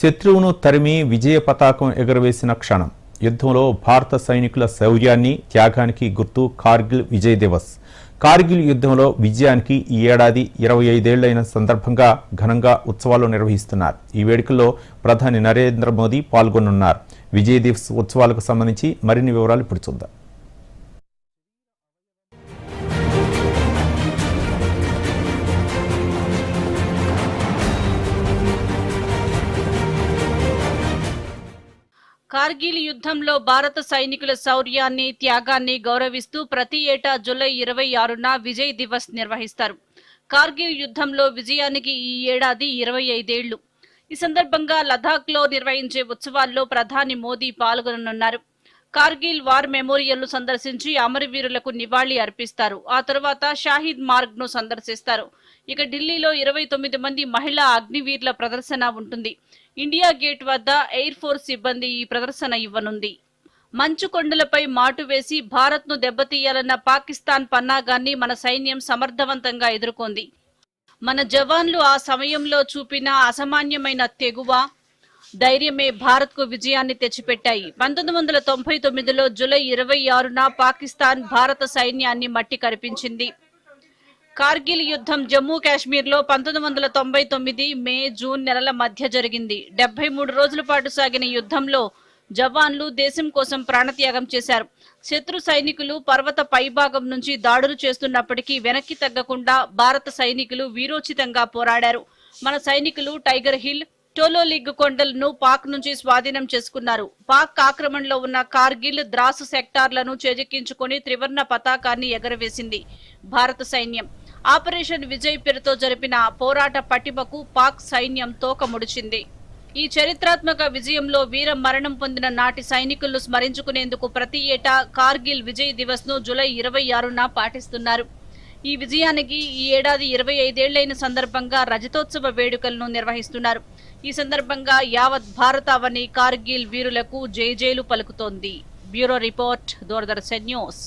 శత్రువును తరిమి విజయ పతాకం ఎగురవేసిన క్షణం. యుద్ధంలో భారత సైనికుల శౌర్యాన్ని త్యాగానికి గుర్తు కార్గిల్ విజయ్ దివస్. కార్గిల్ యుద్ధంలో విజయానికి ఈ ఏడాది ఇరవై ఐదేళ్ళైన సందర్భంగా ఘనంగా ఉత్సవాలు నిర్వహిస్తున్నారు. ఈ వేడుకల్లో ప్రధాని నరేంద్ర మోదీ పాల్గొనున్నారు. విజయ్ దివస్ ఉత్సవాలకు సంబంధించి మరిన్ని వివరాలు ఇప్పుడు చూద్దాం. కార్గిల్ యుద్ధంలో భారత సైనికుల శౌర్యాన్ని త్యాగాన్ని గౌరవిస్తూ ప్రతి ఏటా జూలై ఇరవై ఆరున విజయ్ దివస్ నిర్వహిస్తారు. కార్గిల్ యుద్ధంలో విజయానికి ఈ ఏడాది ఇరవై ఐదేళ్ళు. ఈ సందర్భంగా లదాఖ్లో నిర్వహించే ఉత్సవాల్లో ప్రధాని మోదీ పాల్గొననున్నారు. కార్గిల్ వార్ మెమోరియల్ను సందర్శించి అమరవీరులకు నివాళి అర్పిస్తారు. ఆ తర్వాత షాహిద్ మార్గ్ను సందర్శిస్తారు. ఇక ఢిల్లీలో ఇరవై తొమ్మిది మంది మహిళా అగ్నివీర్ల ప్రదర్శన ఉంటుంది. ఇండియా గేట్ వద్ద ఎయిర్ ఫోర్స్ సిబ్బంది ఈ ప్రదర్శన ఇవ్వనుంది. మంచు కొండలపై మాటు వేసి భారత్ను దెబ్బతీయాలన్న పాకిస్తాన్ పన్నాగాన్ని మన సైన్యం సమర్థవంతంగా ఎదుర్కొంది. మన జవాన్లు ఆ సమయంలో చూపిన అసామాన్యమైన తెగువ ధైర్యమే భారత్కు విజయాన్ని తెచ్చిపెట్టాయి. పంతొమ్మిది వందల తొంభై తొమ్మిదిలో జూలై ఇరవై ఆరున పాకిస్తాన్ భారత సైన్యాన్ని మట్టి కరిపించింది. కార్గిల్ యుద్ధం జమ్మూ కాశ్మీర్లో పంతొమ్మిది వందల తొంభై తొమ్మిది మే జూన్ నెలల మధ్య జరిగింది. డెబ్బై మూడు రోజుల పాటు సాగిన యుద్ధంలో జవాన్లు దేశం కోసం ప్రాణత్యాగం చేశారు. శత్రు సైనికులు పర్వత పైభాగం నుంచి దాడులు చేస్తున్నప్పటికీ వెనక్కి తగ్గకుండా భారత సైనికులు వీరోచితంగా పోరాడారు. మన సైనికులు టైగర్ హిల్ టోలోలిగ్ కొండలను పాక్ నుంచి స్వాధీనం చేసుకున్నారు. పాక్ ఆక్రమణలో ఉన్న కార్గిల్ ద్రాసు సెక్టార్లను చేజెక్కించుకుని త్రివర్ణ పతాకాన్ని ఎగరవేసింది భారత సైన్యం. ఆపరేషన్ విజయ్ పేరుతో జరిపిన పోరాట పటిమకు పాక్ సైన్యం తోక ముడిచింది. ఈ చరిత్రాత్మక విజయంలో వీర మరణం పొందిన నాటి సైనికులను స్మరించుకునేందుకు ప్రతి ఏటా కార్గిల్ విజయ్ దివస్ను జులై ఇరవై ఆరున పాటిస్తున్నారు. ఈ విజయానికి ఈ ఏడాది ఇరవై ఐదేళ్ళైన సందర్భంగా రజతోత్సవ వేడుకలను నిర్వహిస్తున్నారు. ఈ సందర్భంగా యావత్ భారతావని కార్గిల్ వీరులకు జైజైలు పలుకుతోంది. Bureau report Doordarshan news.